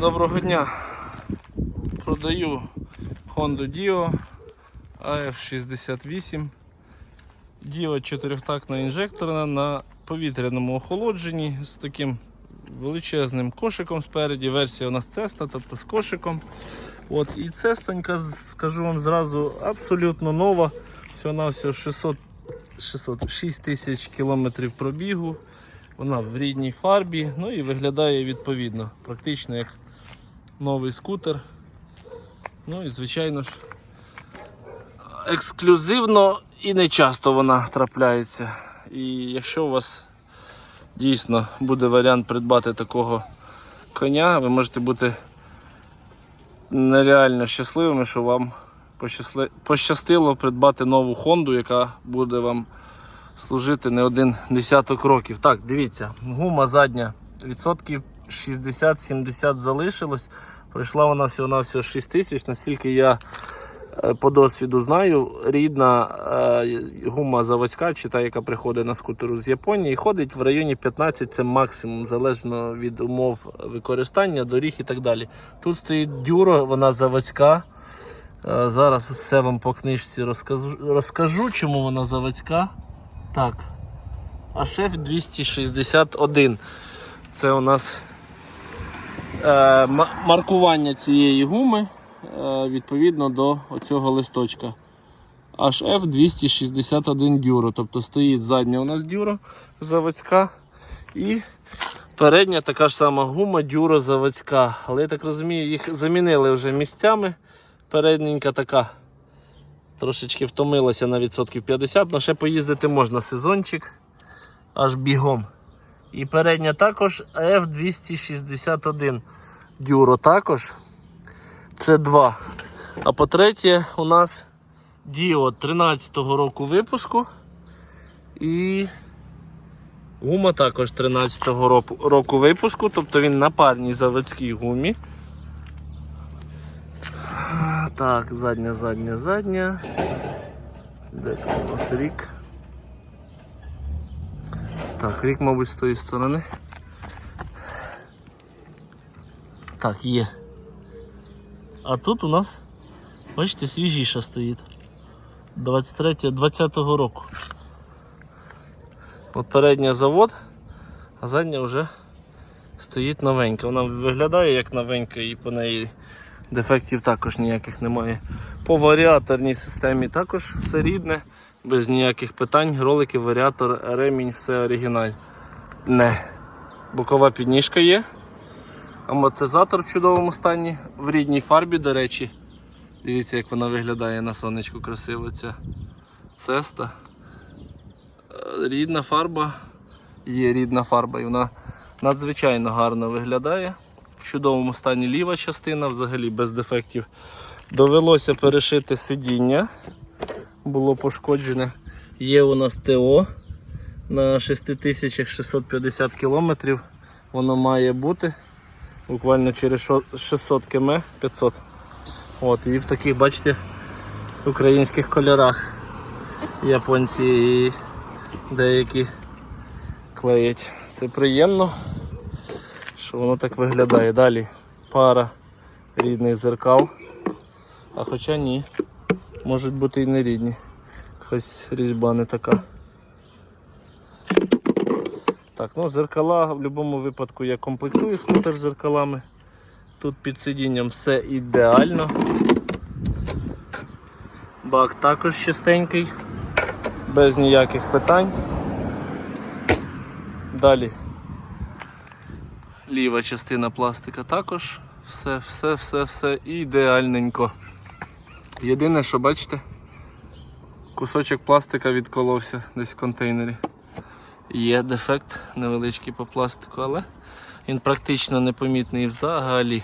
Доброго дня. Продаю Honda Dio AF68. Dio чотирьохтактна інжекторна на повітряному охолодженні з таким величезним кошиком спереді. Версія у нас Cesta, тобто з кошиком. От, і цестонька, скажу вам зразу, абсолютно нова. Всього на всього 600, 600, 6 тисяч кілометрів пробігу. Вона в рідній фарбі, ну і виглядає відповідно, практично як новий скутер. Ну і звичайно ж, ексклюзивно і не часто вона трапляється. І якщо у вас дійсно буде варіант придбати такого коня, ви можете бути нереально щасливими, що вам пощастило придбати нову Хонду, яка буде вам служити не один десяток років. Так, дивіться, гума задня, відсотків 60-70 залишилось. Пройшла вона всього на всього 6 тисяч, наскільки я е, по досвіду знаю, рідна е, гума заводська, чи та, яка приходить на скутеру з Японії, ходить в районі 15, це максимум, залежно від умов використання, доріг і так далі. Тут стоїть дюро, вона заводська. Е, Зараз все вам по книжці розкажу, розкажу чому вона заводська. Так. HF 261. Це у нас маркування цієї гуми е, відповідно до оцього листочка. HF 261 дюро. Тобто стоїть задня у нас дюро заводська і передня така ж сама гума дюро заводська. Але я так розумію, їх замінили вже місцями. Передненька така трошечки втомилася на відсотків 50, але ще поїздити можна сезончик аж бігом. І передня також F261 дюро також. Це 2. А по третє у нас Dio 13-го року випуску. І гума також 13-го року, року випуску, тобто він на парній заводській гумі. Так, задня, задня, задня. Де тут у нас рік? Так, рік, мабуть, з тої сторони. Так, є. А тут у нас, бачите, свіжіша стоїть. 23 20-го року. От передня завод, а задня вже стоїть новенька. Вона виглядає як новенька і по неї дефектів також ніяких немає. По варіаторній системі також все рідне, без ніяких питань. Ролики, варіатор, ремінь, все оригінальне. Не. Бокова підніжка є. Амортизатор в чудовому стані, в рідній фарбі, до речі. Дивіться, як вона виглядає на сонечку красиво. Ця цеста. Е, Рідна фарба, є рідна фарба, і вона надзвичайно гарно виглядає. В чудовому стані ліва частина, взагалі без дефектів. Довелося перешити сидіння, було пошкоджене. Є у нас ТО на 6650 км. Воно має бути буквально через 600 км 500. От, і в таких, бачите, українських кольорах японці і деякі клеять. Це приємно що воно так виглядає. Далі пара рідних зеркал. А хоча ні, можуть бути і не рідні. Якась різьба не така. Так, ну зеркала в будь-якому випадку я комплектую скутер з зеркалами. Тут під сидінням все ідеально. Бак також чистенький, без ніяких питань. Далі ліва частина пластика також. Все, все, все, все ідеальненько. Єдине, що бачите, кусочок пластика відколовся десь в контейнері. Є дефект невеличкий по пластику, але він практично непомітний взагалі.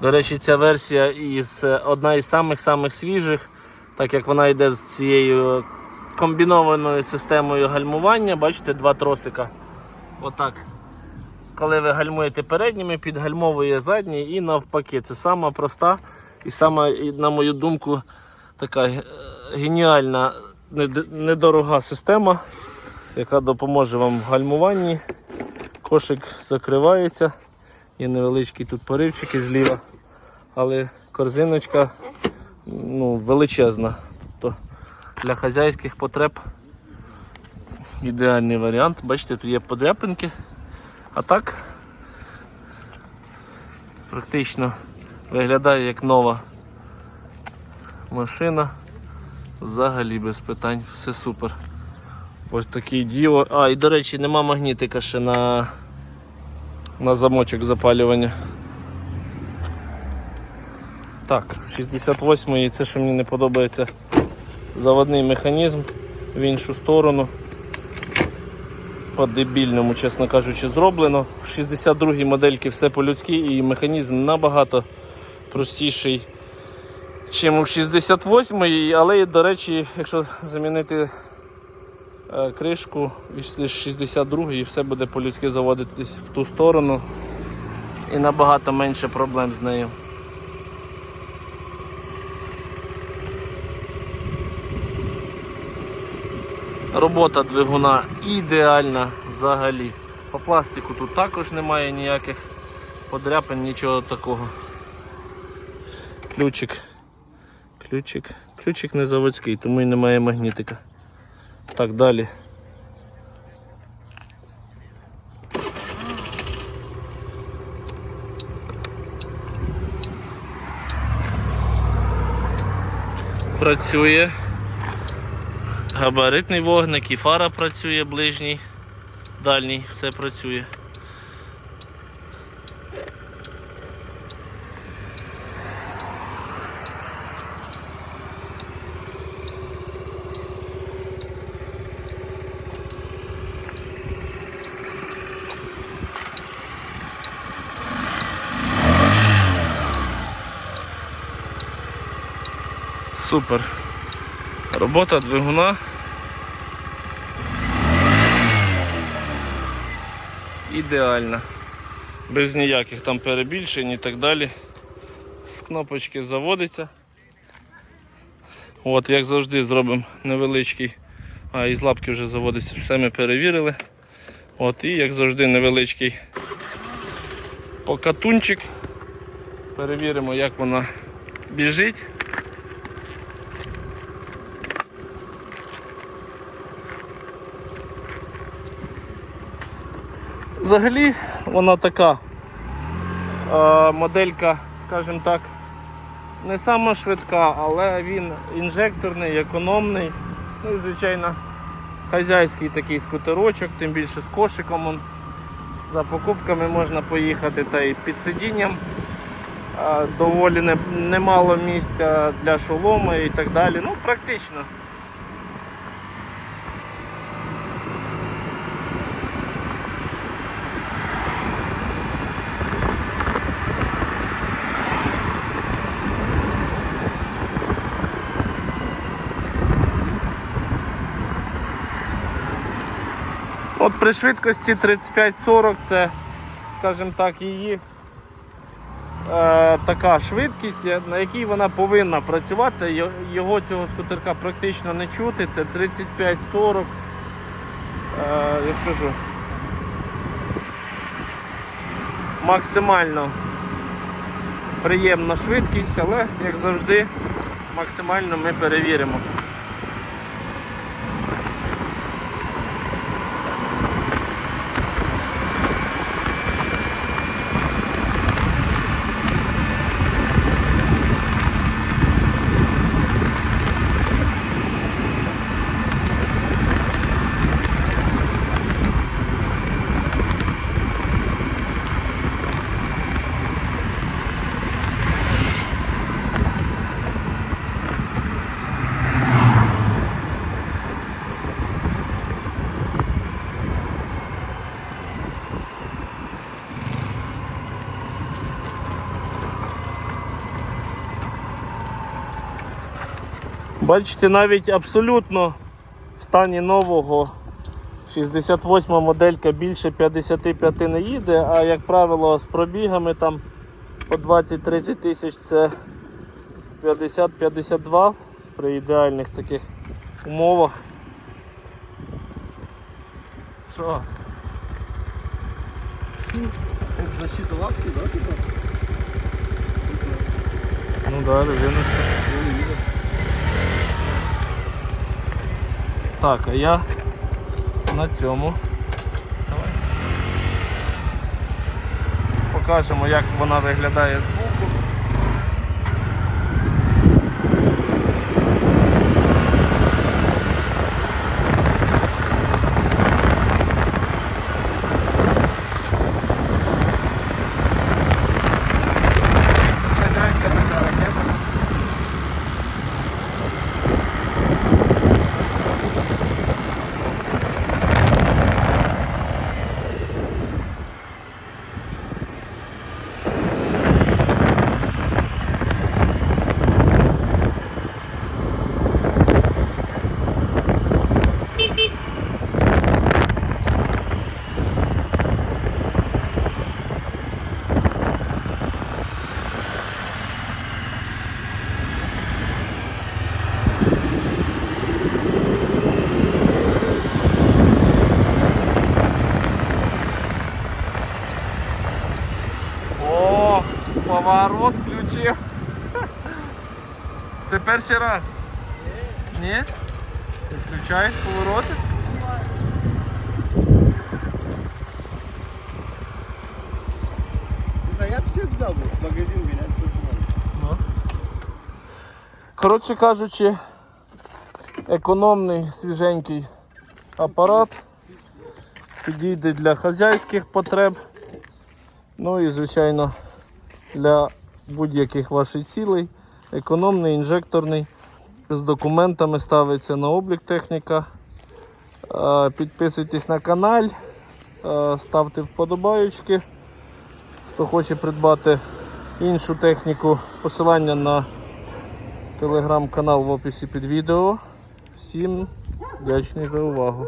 До речі, ця версія із, е, одна із самих-самих свіжих, так як вона йде з цією комбінованою системою гальмування, бачите, два тросика. Отак. Коли ви гальмуєте передніми, підгальмовує задній і навпаки. Це сама проста і сама, і, на мою думку, така е, геніальна, недорога система, яка допоможе вам в гальмуванні. Кошик закривається Є невеличкі тут поривчики зліва, але корзиночка ну, величезна. Тобто для хазяйських потреб ідеальний варіант. Бачите, тут є подряпинки. А так практично виглядає як нова машина. Взагалі без питань, все супер. Ось такий діо. А, і до речі, нема магнітика ще на, на замочок запалювання. Так, 68-ї, це що мені не подобається. Заводний механізм в іншу сторону. По-дебільному, чесно кажучи, зроблено. В 62-й модельки все по-людськи і механізм набагато простіший, ніж у 68-ї, але, до речі, якщо замінити е, кришку від 62-ї, все буде по-людськи заводитись в ту сторону і набагато менше проблем з нею. Робота двигуна ідеальна взагалі. По пластику тут також немає ніяких подряпин, нічого такого. Ключик. Ключик. Ключик не заводський, тому і немає магнітика. Так, далі. Працює. Габаритний вогник і фара працює ближній, дальній, все працює. Супер. Робота двигуна. Ідеальна. Без ніяких там перебільшень і так далі. З кнопочки заводиться. От, як завжди, зробимо невеличкий. А, із лапки вже заводиться, все ми перевірили. От, і як завжди, невеличкий покатунчик. Перевіримо, як вона біжить. Взагалі вона така е, моделька, скажімо так, не сама швидка, але він інжекторний, економний. Ну і звичайно хазяйський такий скутерочок, тим більше з кошиком. он. За покупками можна поїхати та й під сидінням. Е, доволі не- немало місця для шолома і так далі. Ну, практично. От при швидкості 35-40 це, скажімо так, її е, така швидкість, на якій вона повинна працювати. Його цього скутерка практично не чути. Це 35-40. Е, я скажу. Максимально приємна швидкість, але як завжди максимально ми перевіримо. Бачите, навіть абсолютно в стані нового 68 моделька більше 55 не їде, а як правило з пробігами там по 20-30 тисяч це 50-52 при ідеальних таких умовах. Що? Защита лапки, да, типа? Ну да, резиночка. Я не видел. Так, а я на цьому. Давай. Покажемо, як вона виглядає збоку. Перший раз. Ні? Ти включаєш повороти? Я бы себе взял магазин гонять тоже надо. Коротше кажучи, економний свіженький апарат. Підійде для хазяйських потреб. Ну і, звичайно, для будь-яких ваших цілей. Економний, інжекторний. З документами ставиться на облік техніка. Підписуйтесь на канал, ставте вподобаючки. Хто хоче придбати іншу техніку, посилання на телеграм-канал в описі під відео. Всім вдячний за увагу.